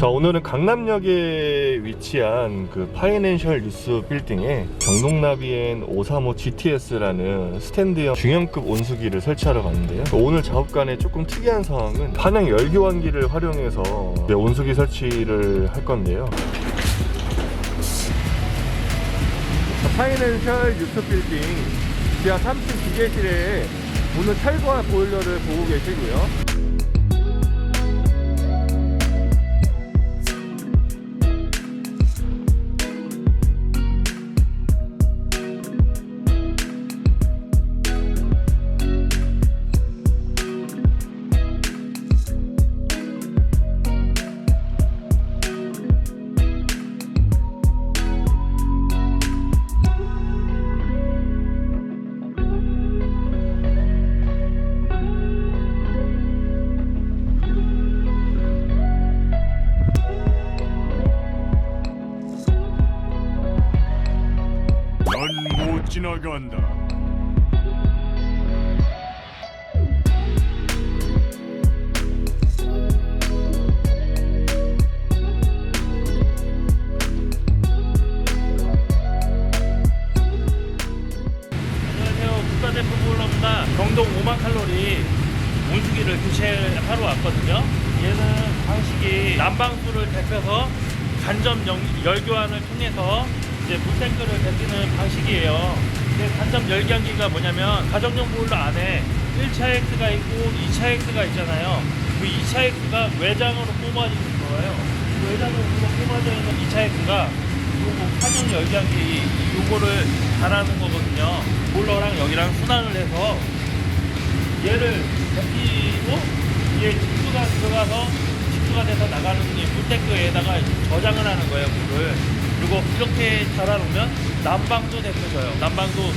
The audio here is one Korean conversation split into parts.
자 오늘은 강남역에 위치한 그 파이낸셜 뉴스 빌딩에 경동나비엔 535 GTS라는 스탠드형 중형급 온수기를 설치하러 갔는데요. 오늘 작업간에 조금 특이한 상황은 판형 열교환기를 활용해서 네, 온수기 설치를 할 건데요. 파이낸셜 뉴스 빌딩 지하 3층 기계실에 오늘 철거한 보일러를 보고 계시고요. 넌 못 지나간다. 안녕하세요. 국가대표 보일러입니다. 경동 5만 칼로리 온수기를 교체하러 왔거든요. 얘는 방식이 난방수를 데펴서 간접 열- 열교환을 통해서 이제 물탱크를 데피는 방식이에요. 근데 간접 열기한기가 뭐냐면 가정용 보일러 안에 1차 X가 있고 2차 X가 있잖아요. 그 2차 X가 외장으로 뽑아지는 거예요. 그 외장으로 뽑아져 있는 2차 X가 요거 환영 열기한기 요거를 달아는 거거든요. 보일러랑 여기랑 순환을 해서 얘를 데피고 얘 직수가 들어가서 직수가 돼서 나가는 이 물탱크에다가 저장을 하는 거예요 물을 그리고 이렇게 달아놓으면 난방도 데펴져요 난방도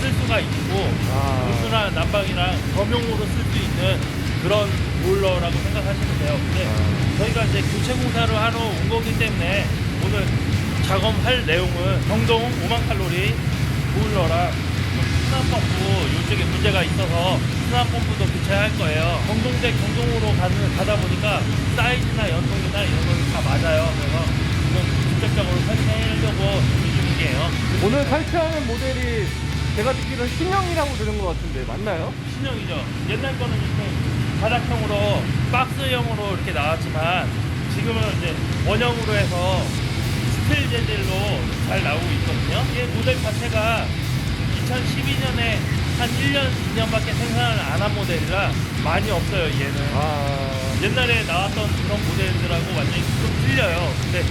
쓸 수가 있고 아. 온수나 난방이랑 겸용으로 쓸 수 있는 그런 보일러라고 생각하시면 돼요 근데 아. 저희가 이제 교체 공사를 하러 온 거기 때문에 오늘 작업할 내용은 경동 5만 칼로리 보일러랑 수납펌프 이쪽에 문제가 있어서 수납펌프도 교체할 거예요. 경동대 경동으로 가는, 가다 보니까 사이즈나 연통이나 이런 건 다 맞아요. 그래서 오늘 설치하는 모델이 제가 듣기로는 신형이라고 들은 것 같은데 맞나요? 신형이죠. 옛날 거는 이렇게 바닥형으로 박스형으로 이렇게 나왔지만 지금은 이제 원형으로 해서 스틸 재질로 잘 나오고 있거든요. 이 모델 자체가 2012년에 한 1년, 2년밖에 생산을 안 한 모델이라 많이 없어요, 얘는. 아 옛날에 나왔던 그런 모델들하고 완전히 좀 틀려요. 근데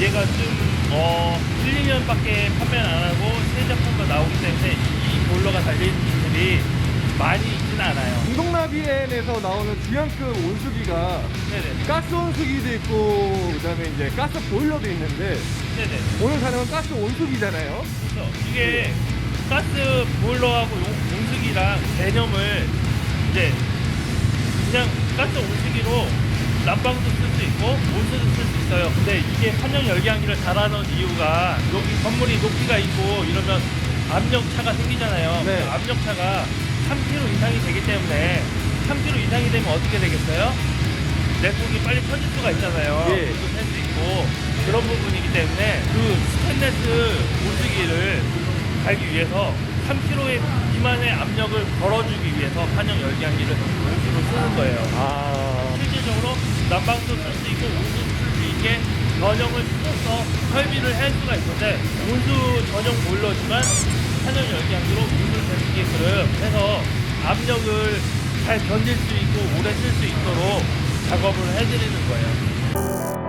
얘가 좀, 어, 1, 2년밖에 판매를 안 하고 새 제품만 나오기 때문에 이 보일러가 달린 분들이 많이 있진 않아요. 중동나비엔에서 나오는 주연급 온수기가 네네. 가스 온수기도 있고 그다음에 이제 가스 보일러도 있는데 네네. 오늘 사용은 가스 온수기잖아요. 그래서 이게 가스 보일러하고 용- 온수기랑 개념을 이제 그냥 가스 온수기로 난방도 쓸 수 있고 온수도 쓸 수 있어요. 근데 이게 환영 열기한기를 달아놓은 이유가 여기 건물이 높이가 있고 이러면 압력차가 생기잖아요. 네. 그 압력차가 3kg 이상이 되기 때문에 3kg 이상이 되면 어떻게 되겠어요? 내속이 빨리 터질 수가 있잖아요. 예. 물도 팰수 있고 그런 부분이기 때문에 그 스테인레스 온수기를 달기 위해서 3kg 미만의 압력을 걸어주기 위해서 환영 열기한기를 온수로 쓰는 거예요. 아 난방도 쓸 수 있고 온수도 쓸 수 있게 전형을 써서 설비를 할 수가 있는데 온수 전용 보일러지만 환영 열기한기로 온수를 있게끔 해서 압력을 잘 견딜 수 있고 오래 쓸 수 있도록 작업을 해드리는 거예요.